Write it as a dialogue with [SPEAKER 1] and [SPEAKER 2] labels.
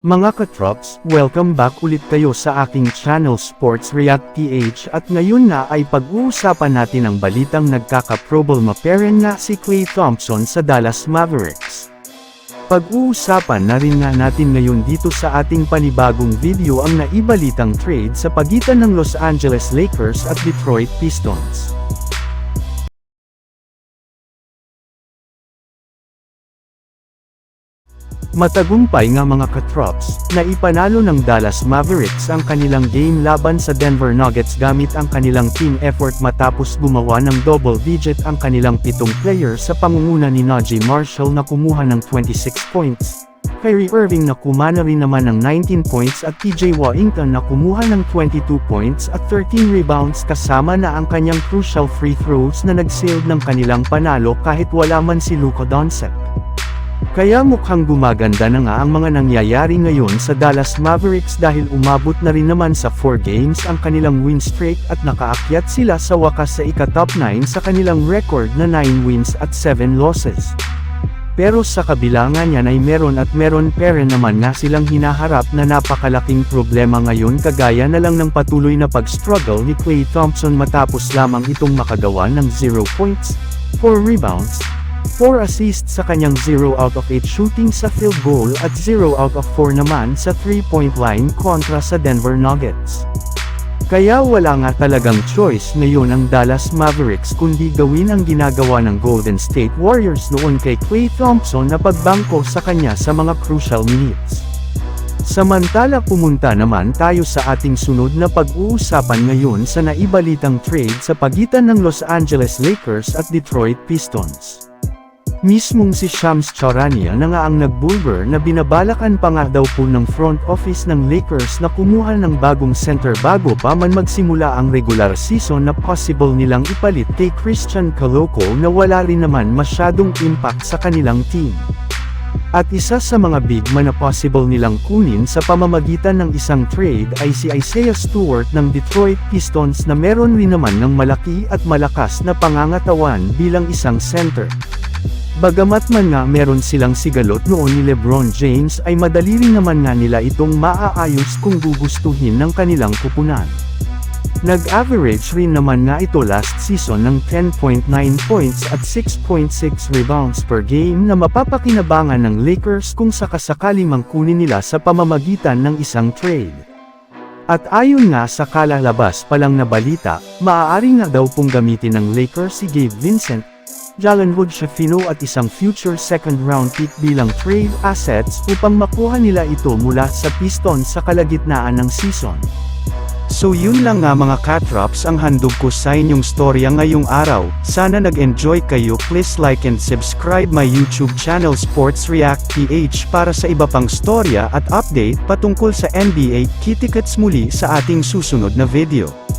[SPEAKER 1] Mga katrops, welcome back ulit kayo sa aking channel Sports React PH at ngayon na ay pag-uusapan natin ang balitang nagkaka-problema pairing nga si Klay Thompson sa Dallas Mavericks. Pag-uusapan na rin nga natin ngayon dito sa ating panibagong video ang naibalitang trade sa pagitan ng Los Angeles Lakers at Detroit Pistons. Matagumpay nga mga katrops, na ipanalo ng Dallas Mavericks ang kanilang game laban sa Denver Nuggets gamit ang kanilang team effort matapos gumawa ng double-digit ang kanilang pitong player sa pangunguna ni Najee Marshall na kumuha ng 26 points. Kyrie Irving na kumana rin naman ng 19 points at TJ Warrington na kumuha ng 22 points at 13 rebounds kasama na ang kanyang crucial free throws na nag-sealed ng kanilang panalo kahit wala man si Luka Doncic. Kaya mukhang gumaganda na nga ang mga nangyayari ngayon sa Dallas Mavericks dahil umabot na rin naman sa 4 games ang kanilang win streak at nakaakyat sila sa wakas sa ika-top 9 sa kanilang record na 9 wins at 7 losses. Pero sa kabila nga niyan ay meron at meron pere naman na silang hinaharap na napakalaking problema ngayon kagaya na lang ng patuloy na pag-struggle ni Klay Thompson matapos lamang itong makagawa ng 0 points, 4 rebounds, 4 assists sa kanyang 0 out of 8 shooting sa field goal at 0 out of 4 naman sa 3-point line kontra sa Denver Nuggets. Kaya wala nga talagang choice ngayon ang Dallas Mavericks kundi gawin ang ginagawa ng Golden State Warriors noon kay Klay Thompson na pagbangko sa kanya sa mga crucial minutes. Samantala pumunta naman tayo sa ating sunod na pag-uusapan ngayon sa naibalitang trade sa pagitan ng Los Angeles Lakers at Detroit Pistons. Mismong si Shams Charania na nga ang nagbulber na binabalakan pa nga daw po ng front office ng Lakers na kumuha ng bagong center bago pa man magsimula ang regular season na possible nilang ipalit kay Christian Coloco na wala rin naman masyadong impact sa kanilang team. At isa sa mga big man na possible nilang kunin sa pamamagitan ng isang trade ay si Isaiah Stewart ng Detroit Pistons na meron rin naman ng malaki at malakas na pangangatawan bilang isang center. Bagamat man nga meron silang sigalot noon ni Lebron James ay madali rin naman nga nila itong maaayos kung gugustuhin ng kanilang kupunan. Nag-average rin naman nga ito last season ng 10.9 points at 6.6 rebounds per game na mapapakinabangan ng Lakers kung sakasakali mang kunin nila sa pamamagitan ng isang trade. At ayon nga sa kalalabas pa lang na balita, maaari nga daw pong gamitin ng Lakers si Gabe Vincent, Jalen Wood Shafino at isang future second round pick bilang trade assets upang makuha nila ito mula sa Pistons sa kalagitnaan ng season. So yun lang nga mga catrops ang handog ko sa inyong storya ngayong araw, sana nag-enjoy kayo please like and subscribe my YouTube channel Sports React PH para sa iba pang storya at update patungkol sa NBA, kitikets muli sa ating susunod na video.